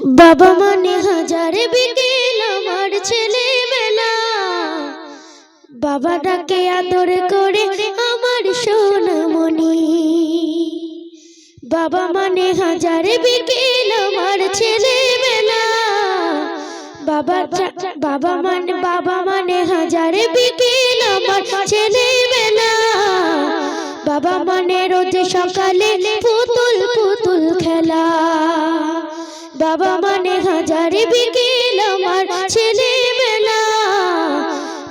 বাবা মানে হাজার বিকেল আমার ছেলে বেলা বাবা ডাকে আদর করে আমার সোনামণি। বাবা মানে হাজার বিকেল আমার ছেলে বেলা বাবা বাবা মানে বাবা মানে হাজার বিকেল আমার ছেলে বেলা বাবা মানে রোজ সকালে পুতুল পুতুল খেলা। বাবা মানে হাজার বিকেল আমার ছেলে বেলা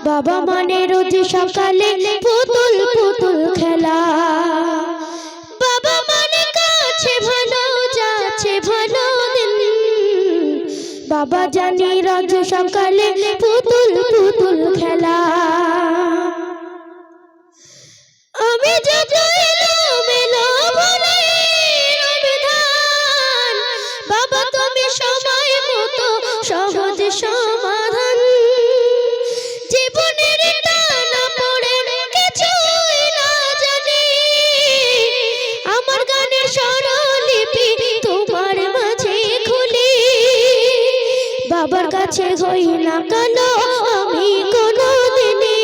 বাবা মানে রোজ সকালে পুতুল পুতুল খেলা। বাবা মানে কাছে ভালো যাচ্ছে ভালো বাবা জানি রোজ সকালে পুতুল পুতুল খেলা। আমি যত বাবার কাছে হই না কালো আমি কোনো দিনে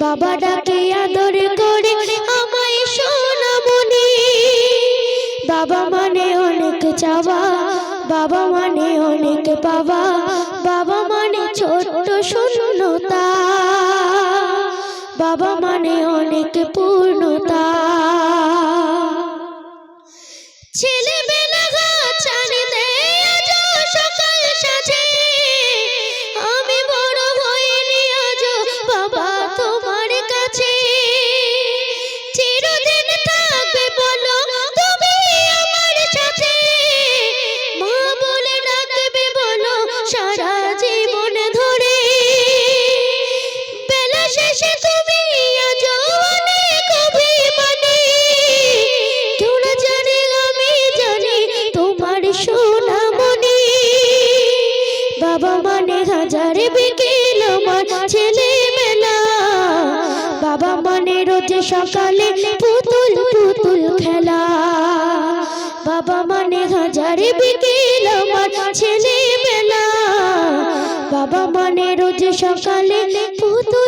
বাবা ডাকে আদর করে আমায় সোনামণি। বাবা মানে অনেক চাওয়া, বাবা মানে অনেক পাওয়া, বাবা মানে ছোট্ট শূন্যতা। বাবা মানে অনেক পূর্ণতা। ছেলেবেলা বাবা মানে হাজার বিকেল আমার ছেলে মেলা বাবা মানে রোজ সকালে পুতুল পুতুল খেলা। বাবা মানে হাজার বিকেল আমার ছেলে মেলা বাবা মানে রোজ সকালে পুতুল